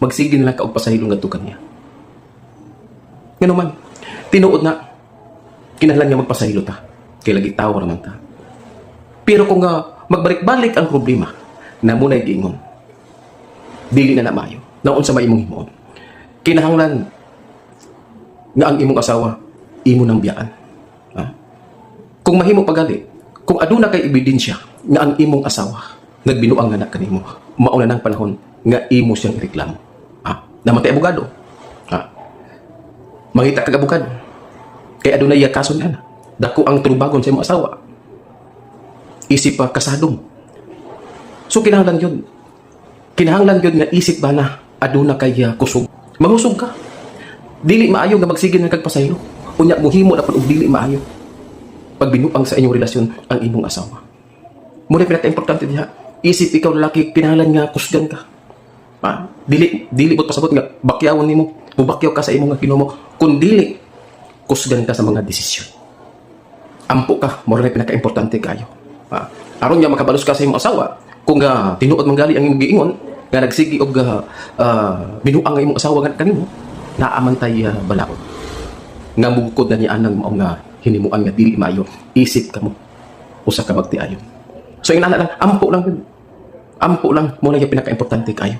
magsige na lang ka og pasahilo ngadto kaniya. Ngano man, tinuod na kinahanglan nga magpasahilo ta. Kay lagi tawo naman ta. Pero kung nga magbalik-balik ang problema, na muna giingon. Dili na na maayo. Naon sa may imong himuon. Kinahanglan nga ang imong asawa imo nang biyaan. Ha? Kung mahimo pagali, kung aduna kay ebidensya nga ang imong asawa nagbinuang anak kanimo, mauna nang panahon nga imo siyang ireklamo. Namatay abogado. Ha? Mangita kag abogado. Kay adunay iya kaso niya na. Dako ang trubagon sa imong asawa. Isip pa kasadong. So kinahanglan yun. Kinahanglan yun nga isip ba na aduna kay kusog. Mahusog ka. Dili maayo nga magsige nga kagpasaylo. Unya muhimo dapat og dili maayo. Pag binuang sa inyong relasyon ang imong asawa. Muna pinaka importante diha. Isip ikaw lalaki kinahanglan nga kusgan ka. Ha? Dili dili mo pasabot nga bakyawon nimo. Mubakyaw ka sa imong nga Ginoo. Kun dili kusgan ka sa mga desisyon. Ampo ka, mo rin pinaka importante kayo. Ha? Aron nga makabalos ka sa imong asawa, kung nga tinuod manggali ang imong giingon, nga nagsigi og uh, uh, binuang imong asawa nga kanimo, naaman tay uh, balaod. Nga mugukod na niya anang mao nga hinimuan nga dili maayo. Isip ka mo. Usa ka magtiayon. So ina lang, ampo lang. Ampo lang mo na yung pinaka-importante kayo.